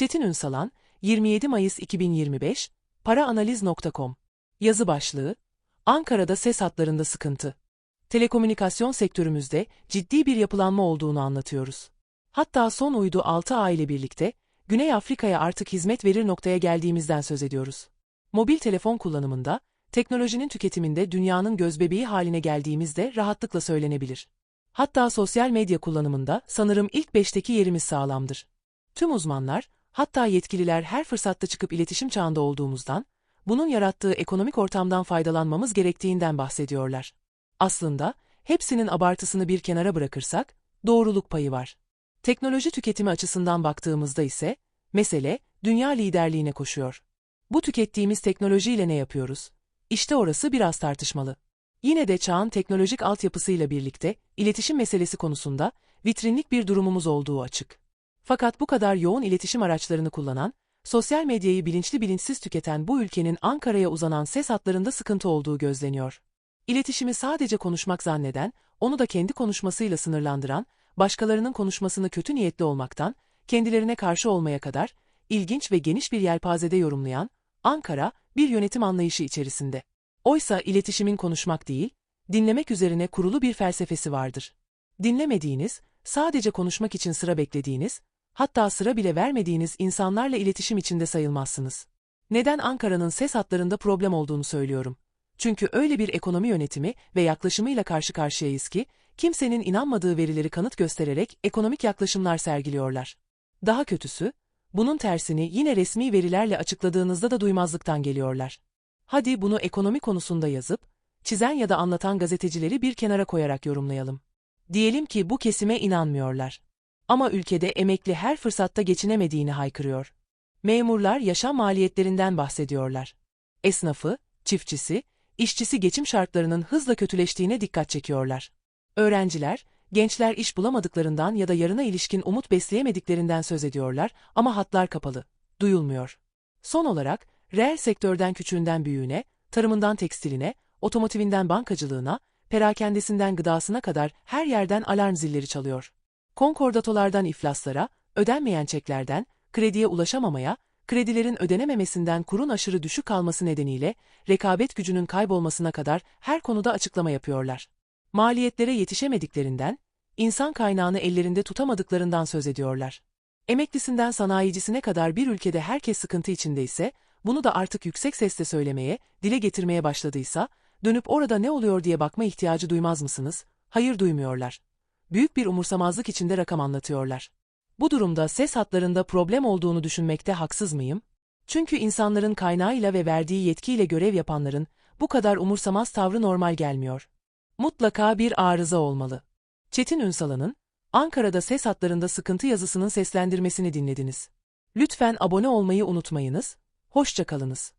Çetin Ünsalan, 27 Mayıs 2025, paraanaliz.com Yazı başlığı, Ankara'da ses hatlarında sıkıntı. Telekomünikasyon sektörümüzde ciddi bir yapılanma olduğunu anlatıyoruz. Hatta son uydu 6 A ile birlikte, Güney Afrika'ya artık hizmet verir noktaya geldiğimizden söz ediyoruz. Mobil telefon kullanımında, teknolojinin tüketiminde dünyanın gözbebeği haline geldiğimizde rahatlıkla söylenebilir. Hatta sosyal medya kullanımında sanırım ilk 5'teki yerimiz sağlamdır. Tüm uzmanlar, hatta yetkililer her fırsatta çıkıp iletişim çağında olduğumuzdan, bunun yarattığı ekonomik ortamdan faydalanmamız gerektiğinden bahsediyorlar. Aslında, hepsinin abartısını bir kenara bırakırsak, doğruluk payı var. Teknoloji tüketimi açısından baktığımızda ise, mesele, dünya liderliğine koşuyor. Bu tükettiğimiz teknolojiyle ne yapıyoruz? İşte orası biraz tartışmalı. Yine de çağın teknolojik altyapısıyla birlikte, iletişim meselesi konusunda, vitrinlik bir durumumuz olduğu açık. Fakat bu kadar yoğun iletişim araçlarını kullanan, sosyal medyayı bilinçli bilinçsiz tüketen bu ülkenin Ankara'ya uzanan ses hatlarında sıkıntı olduğu gözleniyor. İletişimi sadece konuşmak zanneden, onu da kendi konuşmasıyla sınırlandıran, başkalarının konuşmasını kötü niyetli olmaktan, kendilerine karşı olmaya kadar, ilginç ve geniş bir yelpazede yorumlayan, Ankara, bir yönetim anlayışı içerisinde. Oysa iletişimin konuşmak değil, dinlemek üzerine kurulu bir felsefesi vardır. Dinlemediğiniz, sadece konuşmak için sıra beklediğiniz, hatta sıra bile vermediğiniz insanlarla iletişim içinde sayılmazsınız. Neden Ankara'nın ses hatlarında problem olduğunu söylüyorum? Çünkü öyle bir ekonomi yönetimi ve yaklaşımıyla karşı karşıyayız ki, kimsenin inanmadığı verileri kanıt göstererek ekonomik yaklaşımlar sergiliyorlar. Daha kötüsü, bunun tersini yine resmi verilerle açıkladığınızda da duymazlıktan geliyorlar. Hadi bunu ekonomi konusunda yazıp, çizen ya da anlatan gazetecileri bir kenara koyarak yorumlayalım. Diyelim ki bu kesime inanmıyorlar. Ama ülkede emekli her fırsatta geçinemediğini haykırıyor. Memurlar yaşam maliyetlerinden bahsediyorlar. Esnafı, çiftçisi, işçisi geçim şartlarının hızla kötüleştiğine dikkat çekiyorlar. Öğrenciler, gençler iş bulamadıklarından ya da yarına ilişkin umut besleyemediklerinden söz ediyorlar ama hatlar kapalı, duyulmuyor. Son olarak, reel sektörden küçüğünden büyüğüne, tarımından tekstiline, otomotivinden bankacılığına, perakendesinden gıdasına kadar her yerden alarm zilleri çalıyor. Konkordatolardan iflaslara, ödenmeyen çeklerden, krediye ulaşamamaya, kredilerin ödenememesinden kurun aşırı düşük kalması nedeniyle rekabet gücünün kaybolmasına kadar her konuda açıklama yapıyorlar. Maliyetlere yetişemediklerinden, insan kaynağını ellerinde tutamadıklarından söz ediyorlar. Emeklisinden sanayicisine kadar bir ülkede herkes sıkıntı içindeyse, bunu da artık yüksek sesle söylemeye, dile getirmeye başladıysa, dönüp orada ne oluyor diye bakma ihtiyacı duymaz mısınız? Hayır duymuyorlar. Büyük bir umursamazlık içinde rakam anlatıyorlar. Bu durumda ses hatlarında problem olduğunu düşünmekte haksız mıyım? Çünkü insanların kaynağıyla ve verdiği yetkiyle görev yapanların bu kadar umursamaz tavrı normal gelmiyor. Mutlaka bir arıza olmalı. Çetin Ünsalan'ın Ankara'da ses hatlarında sıkıntı yazısının seslendirmesini dinlediniz. Lütfen abone olmayı unutmayınız. Hoşça kalınız.